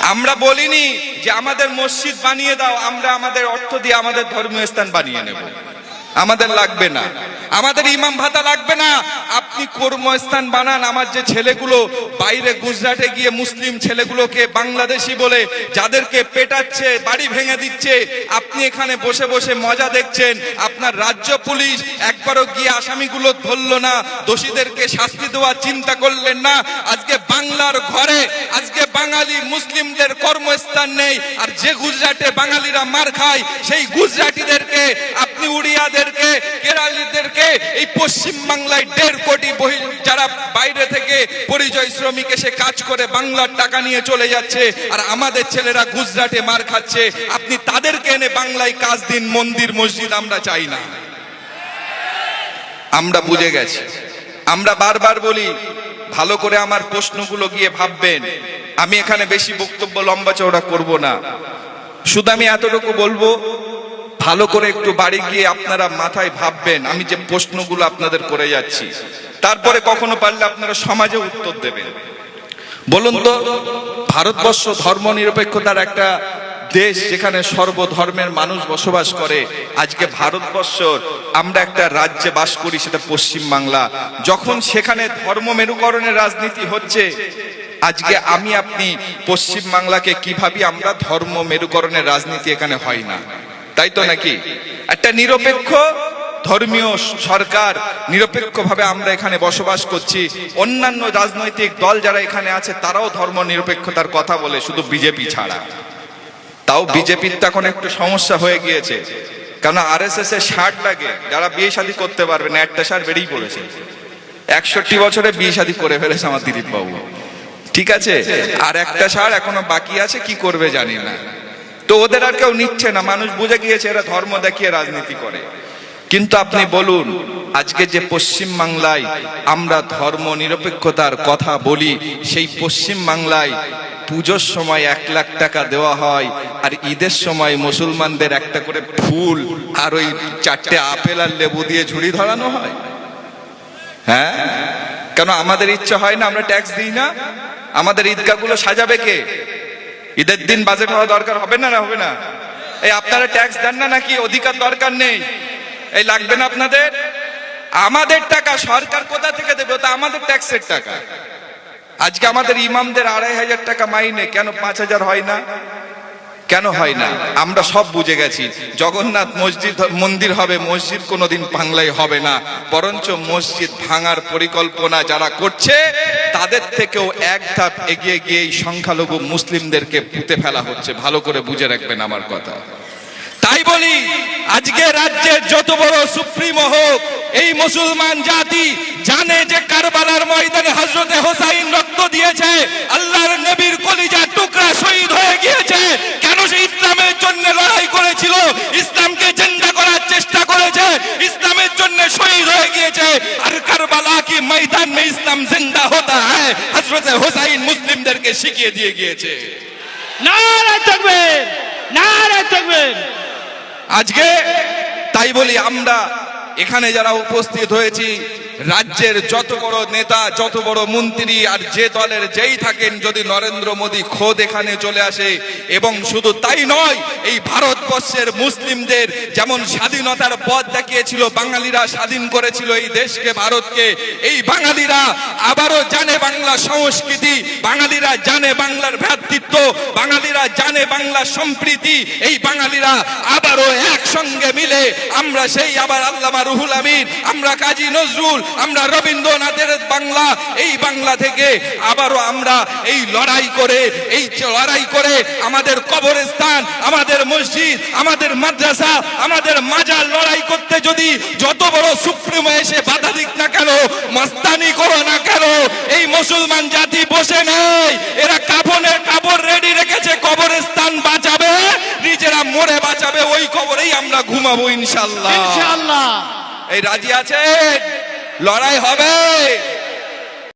আমরা বলিনি যে আমাদের মসজিদ বানিয়ে দাও, আমরা আমাদের অর্থ দিয়ে আমাদের ধর্মীয় স্থান বানিয়ে নেব। আমাদের লাগবে না। আমাদের ইমাম ভাতা লাগবে না। আপনি কর্মস্থান বানান, আমার যে ছেলেগুলো, বাইরে গুজরাটে গিয়ে মুসলিম ছেলেগুলোকে বাংলাদেশি বলে যাদেরকে পেটাচ্ছে, বাড়ি ভেঙে দিচ্ছে, আপনি এখানে বসে বসে মজা দেখছেন, আপনার রাজ্য পুলিশ একবারও গিয়ে আসামিগুলো ধরলো না, দোষীদেরকে শাস্তি দেওয়ার চিন্তা করলেন না। আজকে বাংলার ঘরে, আজকে বাঙালি মুসলিমদের কর্মস্থান নেই, আর যে গুজরাটে বাঙালিরা মার খায়, সেই গুজরাটিদেরকে, আপনি উড়িয়াদেরকে, কেরালিদেরকে, এই পশ্চিম বাংলায় দেড় কোটি বহি যারা বাইরে থেকে পরিচয় শ্রমিক এসে কাজ করে বাংলার টাকা নিয়ে চলে যাচ্ছে, আর আমাদের ছেলেরা গুজরাটে মার খাচ্ছে, আপনি তাদেরকে এনে বাংলায় কাজ দিন, মন্দির, মসজিদ আমরা চাই না। আমরা বুঝে গেছি। আমরা বারবার বলি, ভালো করে আমার প্রশ্নগুলো গিয়ে ভাববেন। আমি এখানে বেশি বক্তব্য লম্বা চওড়া করব না। শুধু আমি এতটুকু বলব, ভালো করে একটু বাড়ি গিয়ে আপনারা মাথায় ভাববেন, আমি যে প্রশ্নগুলো আপনাদের করে যাচ্ছি। তারপরে কখনো পারলে আপনারা সমাজে উত্তর দেবেন। বলুন তো, ভারতবর্ষ ধর্ম নিরপেক্ষতার একটা দেশ যেখানে সর্বধর্মের মানুষ বসবাস করে, আজকে ভারতবর্ষ, আমরা একটা রাজ্যে বাস করি সেটা পশ্চিম বাংলা। যখন সেখানে ধর্ম মেরুকরণের রাজনীতি হচ্ছে, আজকে আমি আপনি পশ্চিম বাংলাকে কীভাবে আমরা ধর্ম মেরুকরণের রাজনীতি এখানে হয় না? তাই তো নাকি? একটা নিরপেক্ষ ধর্মীয় সরকার নিরপেক্ষভাবে আমরা এখানে বসবাস করছি। অন্যান্য রাজনৈতিক দল যারা এখানে আছে, তারাও ধর্ম নিরপেক্ষতার কথা বলে, শুধু বিজেপি ছাড়া। তাও বিজেপির তো এখন একটু সমস্যা হয়ে গিয়েছে। কারণ আর এস এস এর ষাট লাগে, যারা বিয়ে শাদী করতে পারবে না, একটা সার বেরিয়ে পড়েছে। একষট্টি বছরে বিয়ে শাদী করে ফেলেছে আমার দিলীপ বাবু ঠিক আছে? আর একটা সার এখনও বাকি আছে, কি করবে জানি না। তো ওদের আর কেউ নিচ্ছে না, মানুষ বুঝে গিয়েছে, এরা ধর্ম দেখিয়ে রাজনীতি করে। কিন্তু আপনি বলুন, আজকে যে পশ্চিম বাংলায় আমরা ধর্ম নিরপেক্ষতার কথা বলি, সেই পশ্চিম বাংলায় পুজোর সময় এক লাখ টাকা দেওয়া হয়, আর ঈদের সময় মুসলমানদের একটা করে ফুল আর ওই চারটে আপেল আর লেবু দিয়ে ঝুড়ি ধরানো হয়। হ্যাঁ? কেন আমাদের ইচ্ছা হয় না আমরা ট্যাক্স দিই না? আমাদের ঈদগাহগুলো সাজাবে কে? ঈদের দিন বাজেট হওয়া দরকার হবে না না হবে না? এই আপনারা ট্যাক্স দেন না নাকি? অধিকার দরকার নেই। এই লাগবে না আপনাদের? আমাদের টাকা সরকার কোথা থেকে দেবে? ওটা আমাদের ট্যাক্সের টাকা। আজকে আমাদের ইমামদের আড়াই হাজার টাকা মাইনে, কেন পাঁচ হাজার হয় না? কেন হয় না? আমরা সব বুঝে গেছি। জগন্নাথ মসজিদ, মন্দির হবে, মসজিদ কোনোদিন বাংলায় হবে না। বরঞ্চ মসজিদ ভাঙার পরিকল্পনা যারা করছে, তাদের থেকেও এক ধাপ এগিয়ে গিয়ে সংখ্যালঘু মুসলিমদেরকে পুঁতে ফেলা হচ্ছে। ভালো করে বুঝে রাখবেন আমার কথা। তাই বলি, আজকে রাজ্যের যত বড় সুপ্রিমো হোক, এই মুসলমান জাতি জানে যে কারবালার ময়দানে হজরতে হোসাইন রক্ত দিয়েছে আল্লাহর নবীর কলিজা টুকরা শহীদ হয়ে গিয়েছে। কেন সে ইসলামের জন্য লড়াই করেছিল? ইসলামকে জেন্ডা করার চেষ্টা করেছে ইসলামের জন্য শহীদ হয়ে গিয়েছে। আর কারবালা কি ময়দান মে ইসলাম জিন্দা হতা হ্যায় হজরতে হোসাইন মুসলিমদেরকে শিখিয়ে দিয়ে গিয়েছে। নারায় থাকবেন নারায় থাকবেন আজকে তাই বলি আমরা এখানে যারা উপস্থিত হয়েছি রাজ্যের যত বড় নেতা, যত বড় মন্ত্রী আর যে দলের যেই থাকেন, যদি নরেন্দ্র মোদী খোদ এখানে চলে আসে, এবং শুধু তাই নয়, এই ভারতবর্ষের মুসলিমদের যেমন স্বাধীনতার পথ দেখিয়েছিল, বাঙালিরা স্বাধীন করেছিল এই দেশকে, ভারতকে, এই বাঙালিরা আবারও জানে বাংলা সংস্কৃতি, বাঙালিরা জানে বাংলার ভ্রাতৃত্ব, বাঙালিরা জানে বাংলার সম্প্রীতি, এই বাঙালিরা আবারও একসঙ্গে মিলে আমরা সেই আবার আল্লামা রুহুল আমিন, আমরা কাজী নজরুল আমরা রবীন্দ্রনাথের বাংলা এই বাংলা থেকে আবারও আমরা এই লড়াই করে এই লড়াই করে আমাদের কবরস্থান আমাদের মসজিদ আমাদের মাদ্রাসা আমাদের মাজার লড়াই করতে যদি যত বড় সুপ্রিমো এসে বাধা দিক না কেন মাস্তানি করো না কেন এই মুসলমান জাতি বসে নেই এরা কাফনের কাপড় রেডি রেখেছে কবরস্থান বাঁচাবে নিজেরা মরে বাঁচাবে ওই কবরেই আমরা ঘুমাবো ইনশাল্লাহ এই রাজি আছেন? লড়াই হবে।